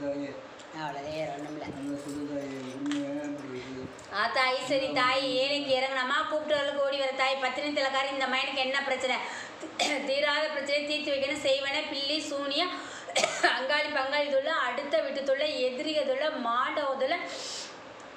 தாயே அவ்வளோதான் வேற ஒன்றும் இல்லை தாயே ஐஸ்வரி தாய் ஏழைக்கு இறங்கினமா கூப்பிட்டவர்களுக்கு ஓடி வர தாய் பத்தினி திலக்காரி இந்த மயனுக்கு என்ன பிரச்சனை தீராத பிரச்சனை தீர்த்து வைக்கணும் செய்வன பில்லி சூனியம் அங்காளி பங்காளி தொல்லை அடுத்த வீட்டு தொல்லை எதிரிக மாண்டவ தொல்லை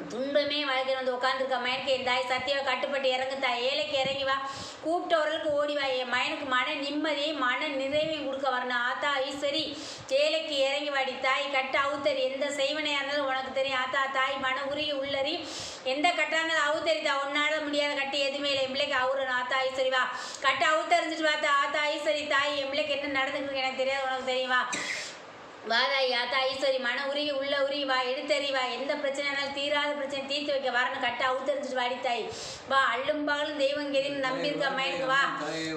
துன்பமே வாழ்க்கை வந்து உட்காந்துருக்க மயனுக்கு என் தாய் சத்தியாவை கட்டுப்பட்டு இறங்கு தாய். ஏழைக்கு இறங்கி வா. கூப்பிட்டவர்களுக்கு ஓடி வா. என் மயனுக்கு மன நிம்மதியை மன நிறைவையும் கொடுக்க வரணும். ஆத்தா ஈஸ்வரி ஏழைக்கு இறங்கி வாடி தாய். கட்டு அவுத்தறி. எந்த செய்வனையாக இருந்தாலும் உனக்கு தெரியும். ஆத்தா தாய் மன உருகி உள்ளறி. எந்த கட்டாக இருந்தாலும் அவுத்தறி தா. உன்னால முடியாத கட்டு எதுவுமே இல்லை. என் பிள்ளைக்கு அவுறணும் ஆத்தா ஈஸ்வரி வா. கட்டு அவுத்தறிஞ்சிட்டு வா தா- ஆத்தா ஈஸ்வரி தாய். என் பிள்ளைக்கு என்ன நடந்துருக்கு எனக்கு தெரியாது. உனக்கு தெரியுமா வாதாய் ஆத்தா ஈஸ்வரி மன உருகி உள்ள உருகி வா எடுத்தறி வா. எந்த பிரச்சனைனாலும் தீராத பிரச்சனை தீர்த்து வைக்க வரணும் கட்ட அவுத்தறிஞ்சிட்டு வாடி தாய் வா அள்ளும் பகலும் தெய்வம் கெதின்னு நம்பி இருக்க மயனுக்கு வா.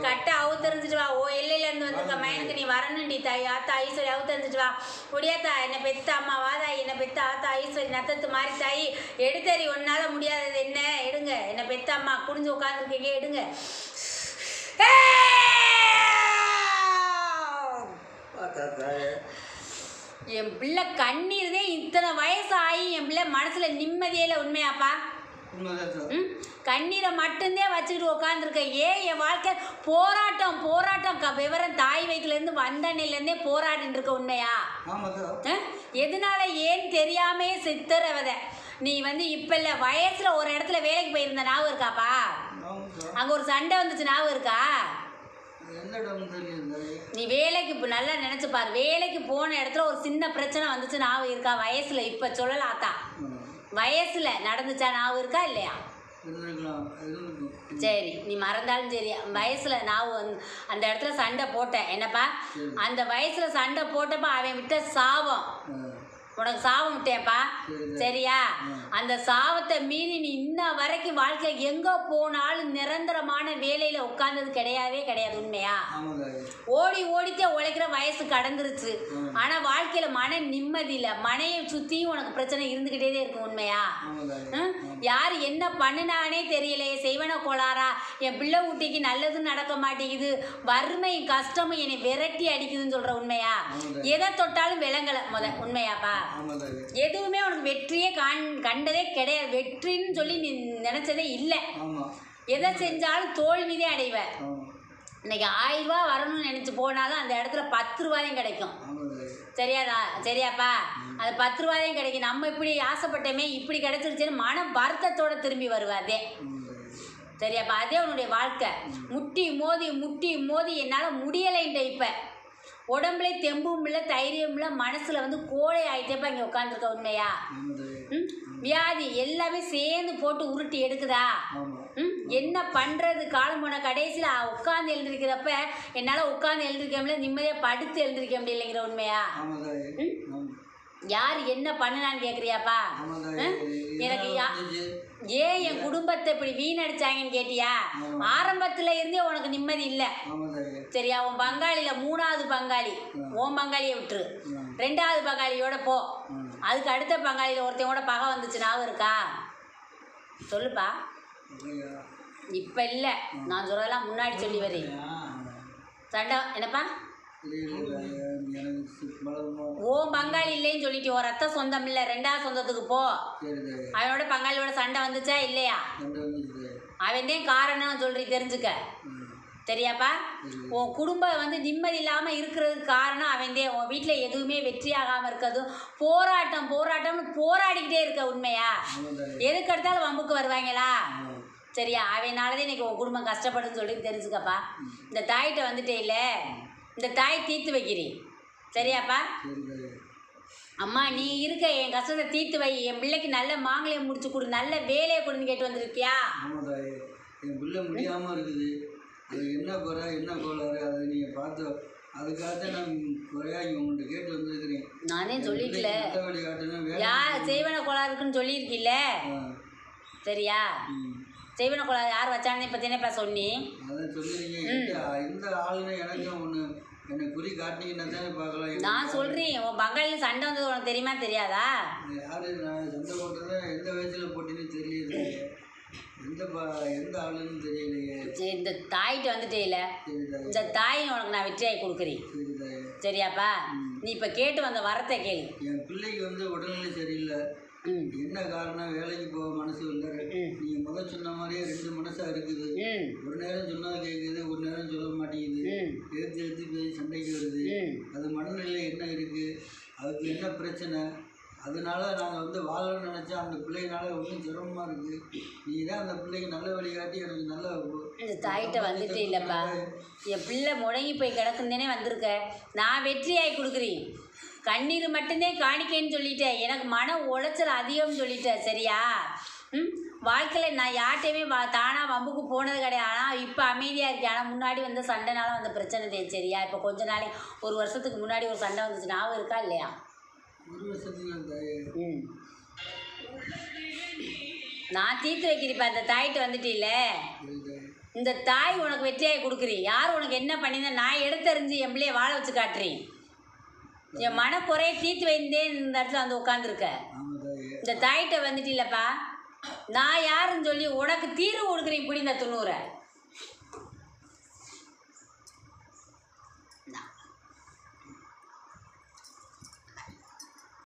கட்ட அவுத்தறிஞ்சிட்டு வா. ஓ எல்லையில இருந்து வந்திருக்க மயனுக்கு நீ வரணும்டி தாய். ஆத்தா ஈஸ்வரி அவுத்தறிஞ்சிட்டு வா. முடியாதா என்னை பெத்த அம்மா வாதாய். என்னை பெத்த ஆத்தா ஈஸ்வரி நத்தத்து மாறி தாய். எடுத்தறி ஒன்னால முடியாதது என்ன? எடுங்க. என்னை பெத்த அம்மா குடிஞ்சு உட்காந்துருக்கீங்க எடுங்க. ஏ தாயே என் பிள்ளை கண்ணீர் தான் இத்தனை வயசு ஆகி என் பிள்ளை மனசுல நிம்மதியே இல்லை உண்மையாப்பா கண்ணீரை மட்டும்தான் வச்சுக்கிட்டு உட்காந்துருக்க ஏன் என் வாழ்க்கை போராட்டம் போராட்டம். க விவரம் தாய் வயிற்றுலேருந்து வந்தண்ணிலேருந்தே போராடிட்டு இருக்க உண்மையா? எதனால ஏன் தெரியாமே சித்திரவத நீ வந்து இப்போ இல்லை வயசில் ஒரு இடத்துல வேலைக்கு போயிருந்த ஞாபகம் இருக்காப்பா? அங்கே ஒரு சண்டை வந்துச்சு ஞாபகம் இருக்கா? நீ வேலைக்கு? இப்போ நல்லா நினச்சி பாரு. வேலைக்கு போன இடத்துல ஒரு சின்ன பிரச்சனை வந்துச்சு. ஞாபகம் இருக்கா? வயசில் இப்போ சொல்லலாத்தா. வயசுல நடந்துச்சா? ஞாபகம் இருக்கா? இல்லையா? சரி நீ மறந்தாலும் சரி. வயசுல நான் வந்து அந்த இடத்துல சண்டை போட்டேன். என்னப்பா. அந்த வயசுல சண்டை போட்டப்ப அவன் விட்ட சாபம். உனக்கு சாபம் விட்டேன்ப்பா சரி. சரியா. அந்த சாபத்தை மீறி நீ இன்ன வரைக்கும் வாழ்க்கையில் எங்க போனாலும் நிரந்தரமான வேலையில உட்கார்ந்தது கிடையவே கிடையாது உண்மையா? ஓடி ஓடித்தே உழைக்கிற வயசு கடந்துருச்சு. ம். ஆனா வாழ்க்கையில மன நிம்மதி இல்லை. மனையை சுத்தியும் உனக்கு பிரச்சனை இருந்துகிட்டே தான் இருக்கும் உண்மையா? யார் என்ன பண்ணுனானே தெரியலையே. செய்வன கோளாரா என் பிள்ளை ஊட்டிக்கு நல்லதும் நடக்க மாட்டேங்குது. வறுமை கஷ்டமும் என்னை விரட்டி அடிக்குதுன்னு சொல்ற உண்மையா. எதை தொட்டாலும் விளங்கல. முத உண்மையாப்பா? எதுவுமே உனக்கு வெற்றியே காண் கண்டதே கிடையாது. வெற்றின்னு சொல்லி நீ நினைச்சதே இல்லை. எதை செஞ்சாலும் தோல்விதே அடைவ. இன்னைக்கு ஆயிரம் ரூபா வரணும்னு நினச்சி போனாலும் அந்த இடத்துல பத்து ரூபாயும் கிடைக்கும். சரியாதா? சரியாப்பா? அது பத்து ரூபாயும் கிடைக்கும். நம்ம இப்படி ஆசைப்பட்டோமே இப்படி கிடைச்சிருச்சுன்னு மன வருத்தத்தோட திரும்பி வருவாதே சரியாப்பா? அதே உன்னுடைய வாழ்க்கை. முட்டி மோதி முட்டி மோதி என்னால் முடியலைன்ற இப்போ. உடம்புல தெம்பும் இல்லை தைரியம் இல்லை மனசில் வந்து கோழை ஆகிட்டேப்பா இங்கே உட்காந்துருக்க உண்மையா? ம்? வியாதி எல்லாமே சேர்ந்து போட்டு உருட்டி எடுக்குதா? ம்? என்ன பண்ணுறது காலம் போன கடைசியில் உட்காந்து எழுந்திருக்கிறப்ப என்னால் உட்காந்து எழுந்திருக்க முடியல நிம்மதியாக படுத்து எழுந்திருக்க முடியலைங்கிற உண்மையா? யார் என்ன பண்ணலான்னு கேட்குறியாப்பா எனக்கு ஏன் என் குடும்பத்தை இப்படி வீணடிச்சாங்கன்னு கேட்டியா. ஆரம்பத்துல இருந்தே உனக்கு நிம்மதி இல்லை. சரியா உன் பங்காளியில மூணாவது பங்காளி. உன் பங்காளியை விட்டுரு. ரெண்டாவது பங்காளியோட போ. அதுக்கு அடுத்த பங்காளியில ஒருத்தன் கூட பகை வந்துச்சு ஞாபகம் இருக்கா? சொல்லுப்பா. இப்ப இல்ல. நான் சொல்றதெல்லாம் முன்னாடி சொல்லி வரேன் சண்டை என்னப்பா? பங்காளி இல்லைன்னு சொல்லிட்டு ஓ ரத்த சொந்தம் இல்லை. ரெண்டாவது சொந்தத்துக்கு போ. அவனோட பங்காளியோட சண்டை வந்துச்சா இல்லையா? அவன் தான் காரணம் சொல்லி தெரிஞ்சுக்க. சரியாப்பா உன் குடும்பம் வந்து நிம்மதி இல்லாமல் இருக்கிறதுக்கு காரணம் அவன் தான். உன் வீட்டில் எதுவுமே வெற்றியாகாமல் இருக்கிறதும் போராட்டம் போராட்டம்னு போராடிக்கிட்டே இருக்க உண்மையா? எதுக்கு எடுத்தாலும் வம்புக்கு வருவாங்களா. சரியா? அவனாலதான் இன்னைக்கு உன் குடும்பம் கஷ்டப்படுதுன்னு சொல்லி தெரிஞ்சுக்கப்பா. இந்த தாயிட்ட வந்துட்டே இல்லை. இந்த தாய் தீர்த்து வைக்கிறீ. சரியாப்பா? அம்மா நீ இருக்க என் கஷ்டத்தை தீர்த்து வை. என் பிள்ளைக்கு நல்ல மாங்கலையை முடிச்சு கொடு நல்ல வேலையை கொடுன்னு கேட்டு வந்திருக்கியா? ஆமாம் தாயே என் பிள்ளை முடியாமல் இருக்குது. அது என்ன குறை என்ன கோளாறு அதை நீங்கள் பார்த்து அதுக்காக நான் குறையாக உங்கள்கிட்ட கேட்டு வந்திருக்கிறேன். நானே சொல்லிக்கல யார் செய்வன கோளாறு இருக்குன்னு சொல்லியிருக்கில்ல. சரியா. செய்வன கோளாறு யார் வச்சானே பற்றினேப்பா சொன்னி. அதான் சொல்லிருக்கீங்க இந்த ஆளுன்னு எனக்கு ஒன்று என்னை குறி காட்டினீங்கன்னா தானே பார்க்கலாம். நான் சொல்கிறேன் உன் பங்காளியில் சண்டை வந்தது உனக்கு தெரியுமா தெரியாதா? யாரு நான் சண்டை போட்டதை எந்த வயசில் போட்டின்னு தெரியலையே. எந்த பா எந்த ஆளுன்னு தெரியலையே. சரி இந்த தாயிட்ட வந்துட்டே இல்லை. இந்த தாயை உனக்கு நான் வெற்றியாகி கொடுக்குறேன். சரியாப்பா? நீ இப்போ கேட்டு வந்த வரத்தை கேளு. என் பிள்ளைக்கு வந்து உடல்நிலை சரியில்லை. ம். என்ன காரணம்? வேலைக்கு போக மனசு இல்லை. ம். நீங்க முத சொன்ன மாதிரியே ரெண்டு மனசா இருக்குது. ம். ஒரு நேரம் சொன்னா கேட்குது ஒரு நேரம் சொல்ல மாட்டேங்குது ம் எடுத்து எடுத்து போய் சண்டைக்கு வருது ம் அது மனநிலை என்ன இருக்கு அதுக்கு பிரச்சனை. அதனால நாங்கள் வந்து வாழணும்னு நினச்சா அந்த பிள்ளைங்கனால ஒன்றும் சிரமமாக இருக்குது நீ தான் அந்த பிள்ளைக்கு நல்ல வழிகாட்டி எனக்கு நல்ல இந்த தாயிட்ட வந்துட்டு இல்லைப்பா. என் பிள்ளை முடங்கி போய் கிடக்குந்தேனே வந்திருக்க. நான் வெற்றியாகி கொடுக்குறேன். கண்ணீர் மட்டும்தான் காணிக்கேன்னு சொல்லிட்டேன் எனக்கு மன உளைச்சல் அதிகம்னு சொல்லிட்டேன் சரியா? ம்? வாழ்க்கையில் நான் யார்கிட்டையுமே வா தானாக வம்புக்கு போனது கிடையாது. ஆனால் இப்போ அமைதியாக இருக்கேன். ஆனால் முன்னாடி வந்த சண்டைனால வந்த பிரச்சனை தான் சரியா? இப்போ கொஞ்ச நாளைக்கு ஒரு வருஷத்துக்கு முன்னாடி ஒரு சண்டை வந்துச்சு. ஞாபகம் இருக்கா இல்லையா? நான் தீர்த்து வைக்கிறப்ப அந்த தாய்கிட்ட வந்துட்டீல இந்த தாய் உனக்கு வெற்றியாக கொடுக்குறேன். யார் உனக்கு என்ன பண்ணியிருந்தா நான் எடுத்தறிஞ்சு என் பிள்ளைய வாழ வச்சு காட்டுறேன். என் மனக்குறைய தீர்த்து வைந்தேன் இந்த இடத்துல வந்து உட்காந்துருக்க இந்த தாய்கிட்ட வந்துட்டீலப்பா நான் யாருன்னு சொல்லி உனக்கு தீர்வு கொடுக்குறேன் இப்படி இந்த துண்ணூரை?